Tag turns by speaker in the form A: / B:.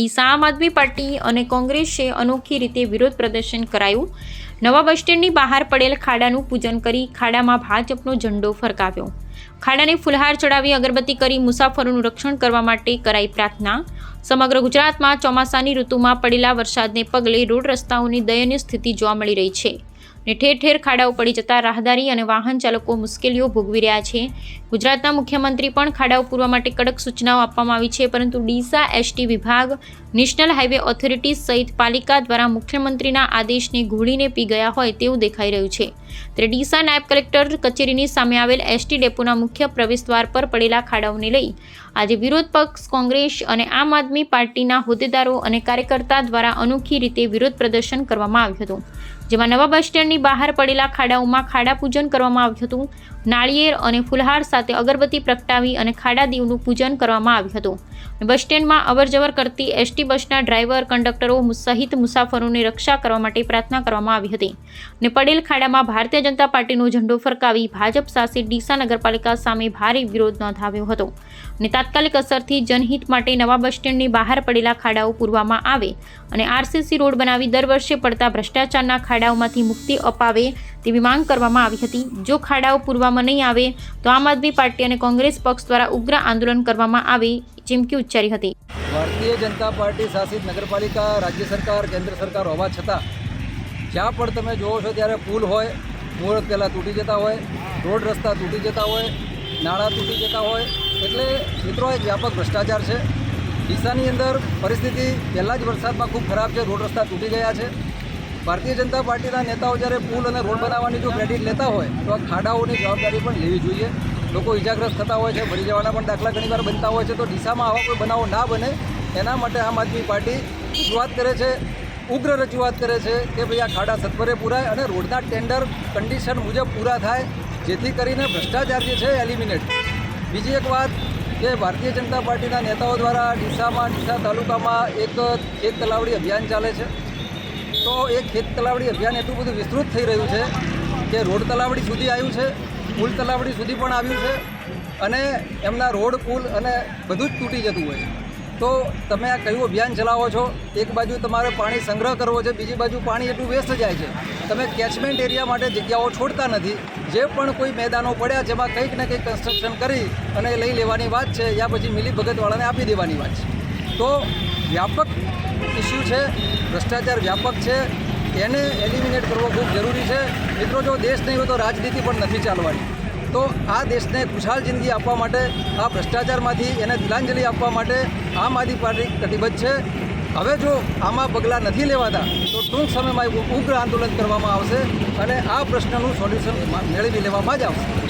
A: ડીસા આમ આદમી પાર્ટી અને કોંગ્રેસે અનોખી રીતે વિરોધ પ્રદર્શન કરાયું. નવા બસ સ્ટેન્ડની બહાર પડેલ ખાડાનું પૂજન કરી ખાડામાં ભાજપનો ઝંડો ફરકાવ્યો. ખાડાને ફુલહાર ચડાવી અગરબત્તી કરી મુસાફરોનું રક્ષણ કરવા માટે કરાઈ પ્રાર્થના. સમગ્ર ગુજરાતમાં ચોમાસાની ઋતુમાં પડેલા વરસાદને પગલે રોડ રસ્તાઓની દયનીય સ્થિતિ જોવા મળી રહી છે. ને ઠેર ઠેર ખાડાઓ પડી જતા રાહદારી અને વાહન ચાલકો મુશ્કેલીઓ ભોગવી રહ્યા છે. ગુજરાતના મુખ્યમંત્રી પણ ખાડાઓ પૂરવા માટે કડક સૂચનાઓ આપવામાં આવી છે, પરંતુ ડીસા એસટી વિભાગ, નેશનલ હાઈવે ઓથોરિટી સહિત પાલિકા દ્વારા મુખ્યમંત્રીના આદેશને ઘોળીને પી ગયા હોય તેવું દેખાઈ રહ્યું છે. ત્યારે ડીસા નાયબ કલેક્ટર કચેરીની સામે આવેલ એસટી ડેપોના મુખ્ય પ્રવેશદ્વાર પર પડેલા ખાડાઓને લઈ આજે વિરોધ પક્ષ, કોંગ્રેસ અને આમ આદમી પાર્ટીના હોદ્દેદારો અને કાર્યકર્તા દ્વારા અનોખી રીતે વિરોધ પ્રદર્શન કરવામાં આવ્યું હતું. જેમાં નવા બસ સ્ટેન્ડની બહાર પડેલા ખાડાઓમાં ખાડા પૂજન કરવામાં આવ્યું હતું. નાળિયેર અને ફુલહાર સાથે અગરબત્તી પ્રગટાવી અને ખાડા દીવનું પૂજન કરવામાં આવ્યું હતું. બસ સ્ટેન્ડમાં અવરજવર કરતી એસટી બસના ડ્રાઈવર, કંડક્ટરો સહિત મુસાફરોની રક્ષા કરવા માટે પ્રાર્થના કરવામાં આવી હતી ને પડેલ ખાડામાં ભારતીય જનતા પાર્ટીનો ઝંડો ફરકાવી ભાજપ શાસિત ડીસા નગરપાલિકા સામે ભારે વિરોધ નોંધાવ્યો હતો અને તાત્કાલિક અસરથી જનહિત માટે નવા બસ સ્ટેન્ડની બહાર પડેલા ખાડાઓ પૂરવામાં આવે અને આરસીસી રોડ બનાવી દર વર્ષે પડતા ભ્રષ્ટાચારના ખાડાઓમાંથી મુક્તિ અપાવે તેવી માંગ કરવામાં આવી હતી. જો ખાડાઓ પૂરવામાં નહીં આવે, તો આમ આદમી પાર્ટી અને કોંગ્રેસ પક્ષ દ્વારા ઉગ્ર આંદોલન કરવામાં આવે ચીમકી ઉચ્ચારી હતી.
B: ભારતીય જનતા પાર્ટી શાસિત નગરપાલિકા, રાજ્ય સરકાર, કેન્દ્ર સરકાર હોવા છતાં, જ્યાં પણ તમે જુઓ છો ત્યારે પુલ હોય મુહૂર્ત પહેલાં તૂટી જતા હોય, રોડ રસ્તા તૂટી જતા હોય નાણાં તૂટી જતા હોય, એટલે મિત્રો, એક વ્યાપક ભ્રષ્ટાચાર છે. ડીસાની અંદર પરિસ્થિતિ પહેલાં જ વરસાદમાં ખૂબ ખરાબ છે, રોડ રસ્તા તૂટી ગયા છે. ભારતીય જનતા પાર્ટીના નેતાઓ જ્યારે પુલ અને રોડ બનાવવાની જો ક્રેડિટ લેતા હોય, તો આ ખાડાઓની જવાબદારી પણ લેવી જોઈએ. લોકો ઇજાગ્રસ્ત થતા હોય છે મરી જવાના પણ દાખલા ઘણીવાર બનતા હોય છે. તો ડીસામાં આવા કોઈ બનાવો ના બને, એના માટે આમ આદમી પાર્ટી રજૂઆત કરે છે, ઉગ્ર રજૂઆત કરે છે કે ભાઈ આ ખાડા સત્વરે પૂરાય અને રોડના ટેન્ડર કન્ડિશન મુજબ પૂરા થાય, જેથી કરીને ભ્રષ્ટાચાર જે છે એલિમિનેટ. બીજી એક વાત કે ભારતીય જનતા પાર્ટીના નેતાઓ દ્વારા ડીસામાં, ડીસા તાલુકામાં એક ખેત તલાવડી અભિયાન ચાલે છે. તો એ ખેત તલાવડી અભિયાન એટલું બધું વિસ્તૃત થઈ રહ્યું છે કે રોડ તલાવડી સુધી આવ્યું છે, પુલ તલાવડી સુધી પણ આવ્યું છે અને એમના રોડ, પુલ અને બધું જ તૂટી જતું હોય છે. તો તમે આ કયું અભિયાન ચલાવો છો? એક બાજુ તમારે પાણી સંગ્રહ કરવો છે, બીજી બાજુ પાણી એટલું વેસ્ટ જાય છે. તમે કેચમેન્ટ એરિયા માટે જગ્યાઓ છોડતા નથી. જે પણ કોઈ મેદાનો પડ્યા જેમાં કંઈક ને કંઈક કન્સ્ટ્રક્શન કરી અને લઈ લેવાની વાત છે, યા પછી મિલી ભગતવાળાને આપી દેવાની વાત છે. તો વ્યાપક ઇસ્યુ છે, ભ્રષ્ટાચાર વ્યાપક છે. એને એલિમિનેટ કરવો ખૂબ જરૂરી છે. મિત્રો, જો દેશ નહીં હોય તો રાજનીતિ પણ નથી ચાલવાની. તો આ દેશને ખુશહાલ જિંદગી આપવા માટે, આ ભ્રષ્ટાચારમાંથી એને તિલાંજલિ આપવા માટે આમ આદમી પાર્ટી કટિબદ્ધ છે. હવે જો આમાં પગલાં નથી લેવાતા, તો ટૂંક સમયમાં ઉગ્ર આંદોલન કરવામાં આવશે અને આ પ્રશ્નનું સોલ્યુશન મેળવી લેવામાં જ આવશે.